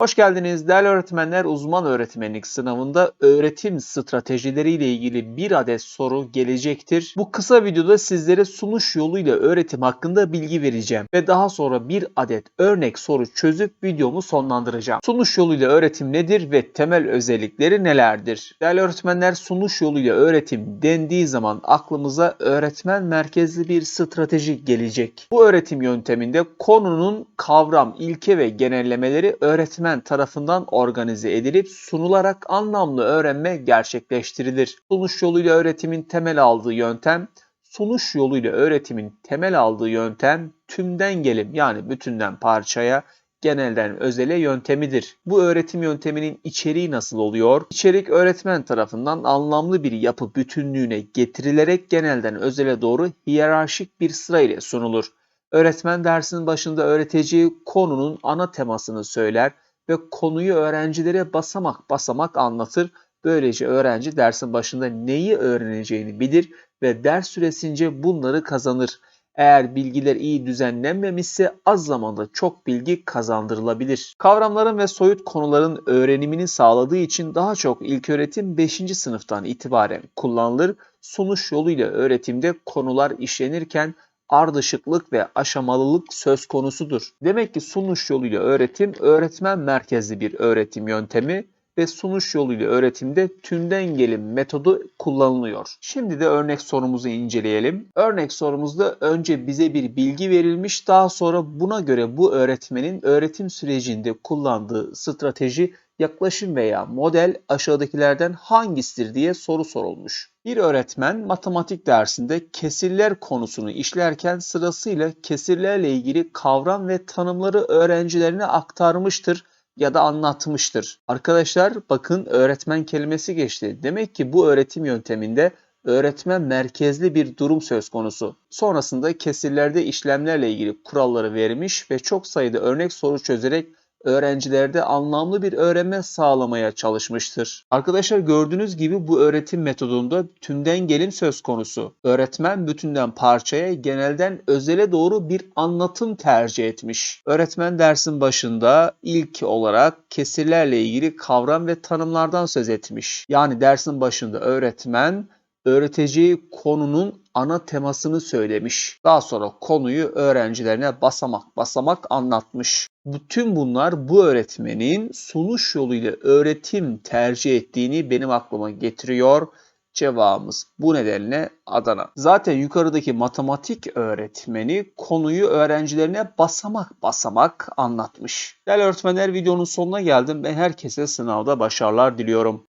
Hoş geldiniz değerli öğretmenler. Uzman öğretmenlik sınavında öğretim stratejileriyle ilgili bir adet soru gelecektir. Bu kısa videoda sizlere sunuş yoluyla öğretim hakkında bilgi vereceğim ve daha sonra bir adet örnek soru çözüp videomu sonlandıracağım. Sunuş yoluyla öğretim nedir ve temel özellikleri nelerdir? Değerli öğretmenler sunuş yoluyla öğretim dendiği zaman aklımıza öğretmen merkezli bir strateji gelecek. Bu öğretim yönteminde konunun kavram, ilke ve genellemeleri öğretmen tarafından organize edilip sunularak anlamlı öğrenme gerçekleştirilir. Sunuş yoluyla öğretimin temel aldığı yöntem Sunuş yoluyla öğretimin temel aldığı yöntem tümden gelim yani bütünden parçaya, genelden özele yöntemidir. Bu öğretim yönteminin içeriği nasıl oluyor? İçerik öğretmen tarafından anlamlı bir yapı bütünlüğüne getirilerek genelden özele doğru hiyerarşik bir sıra ile sunulur. Öğretmen dersin başında öğreteceği konunun ana temasını söyler ve konuyu öğrencilere basamak basamak anlatır. Böylece öğrenci dersin başında neyi öğreneceğini bilir ve ders süresince bunları kazanır. Eğer bilgiler iyi düzenlenmemişse az zamanda çok bilgi kazandırılabilir. Kavramların ve soyut konuların öğrenimini sağladığı için daha çok ilköğretim 5. sınıftan itibaren kullanılır. Sunuş yoluyla öğretimde konular işlenirken ardışıklık ve aşamalılık söz konusudur. Demek ki sunuş yoluyla öğretim öğretmen merkezli bir öğretim yöntemi ve sunuş yoluyla öğretimde tümden gelim metodu kullanılıyor. Şimdi de örnek sorumuzu inceleyelim. Örnek sorumuzda önce bize bir bilgi verilmiş, daha sonra buna göre bu öğretmenin öğretim sürecinde kullandığı strateji, yaklaşım veya model aşağıdakilerden hangisidir diye soru sorulmuş. Bir öğretmen matematik dersinde kesirler konusunu işlerken sırasıyla kesirlerle ilgili kavram ve tanımları öğrencilerine aktarmıştır ya da anlatmıştır. Arkadaşlar bakın öğretmen kelimesi geçti. Demek ki bu öğretim yönteminde öğretmen merkezli bir durum söz konusu. Sonrasında kesirlerde işlemlerle ilgili kuralları vermiş ve çok sayıda örnek soru çözerek öğrencilerde anlamlı bir öğrenme sağlamaya çalışmıştır. Arkadaşlar gördüğünüz gibi bu öğretim metodunda tümden gelim söz konusu. Öğretmen bütünden parçaya, genelden özele doğru bir anlatım tercih etmiş. Öğretmen dersin başında ilk olarak kesirlerle ilgili kavram ve tanımlardan söz etmiş. Yani dersin başında öğretmen öğreteceği konunun ana temasını söylemiş. Daha sonra konuyu öğrencilerine basamak basamak anlatmış. Bütün bunlar bu öğretmenin sunuş yoluyla öğretim tercih ettiğini benim aklıma getiriyor. Cevabımız bu nedenle Adana. Zaten yukarıdaki matematik öğretmeni konuyu öğrencilerine basamak basamak anlatmış. Değerli öğretmenler videonun sonuna geldim ve herkese sınavda başarılar diliyorum.